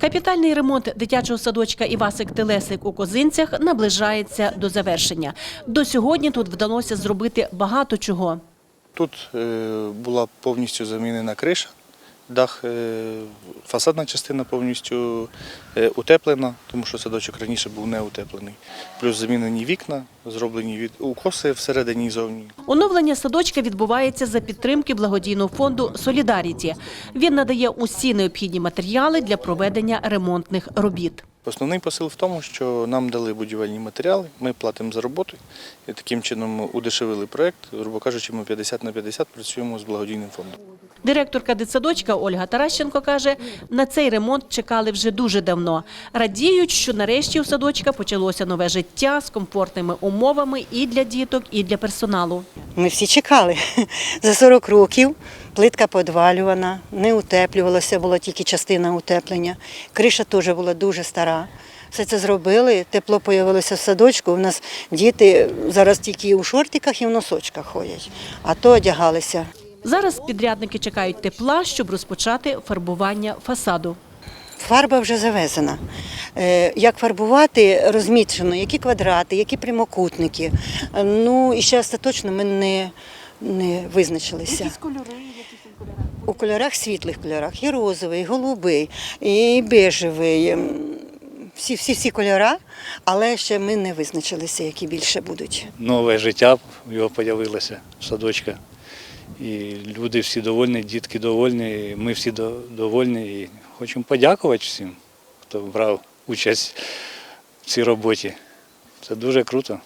Капітальний ремонт дитячого садочка Івасик Телесик у Козинцях наближається до завершення. До сьогодні тут вдалося зробити багато чого. Тут е, була повністю замінена криша, дах, е, фасадна частина повністю е, утеплена, тому що садочок раніше був не утеплений. Плюс замінені вікна, зроблені від укоси всередині і зовні. Оновлення садочка відбувається за підтримки благодійного фонду Солідаріті. Він надає усі необхідні матеріали для проведення ремонтних робіт. Основний посил в тому, що нам дали будівельні матеріали, ми платимо за роботу і таким чином удешевили проєкт. Грубо кажучи, ми 50 на 50 працюємо з благодійним фондом. Директорка дитсадочка Ольга Таращенко каже, на цей ремонт чекали вже дуже давно. Радіють, що нарешті у садочка почалося нове життя з комфортними умовами і для діток, і для персоналу. Ми всі чекали. За 40 років плитка подвалювана, не утеплювалася, була тільки частина утеплення. Криша теж була дуже стара. Все це зробили, тепло появилося в садочку. У нас діти зараз тільки у шортиках і в носочках ходять, а то одягалися. Зараз підрядники чекають тепла, щоб розпочати фарбування фасаду. Фарба вже завезена. Е, Як фарбувати, розмічено, які квадрати, які прямокутники. Е, Ну і ще остаточно ми не, не визначилися. Які кольори? У кольорах світлих кольорах. І розовий, і голубий, і бежевий. ем, Всі, всі, всі кольора, але ще ми не визначилися, які більше будуть. нове життя в його з'явилося, садочка. І люди всі довольні, дітки довольні, і ми всі до- довольні. І хочемо подякувати всім, хто брав участь в цій роботі. Це дуже круто.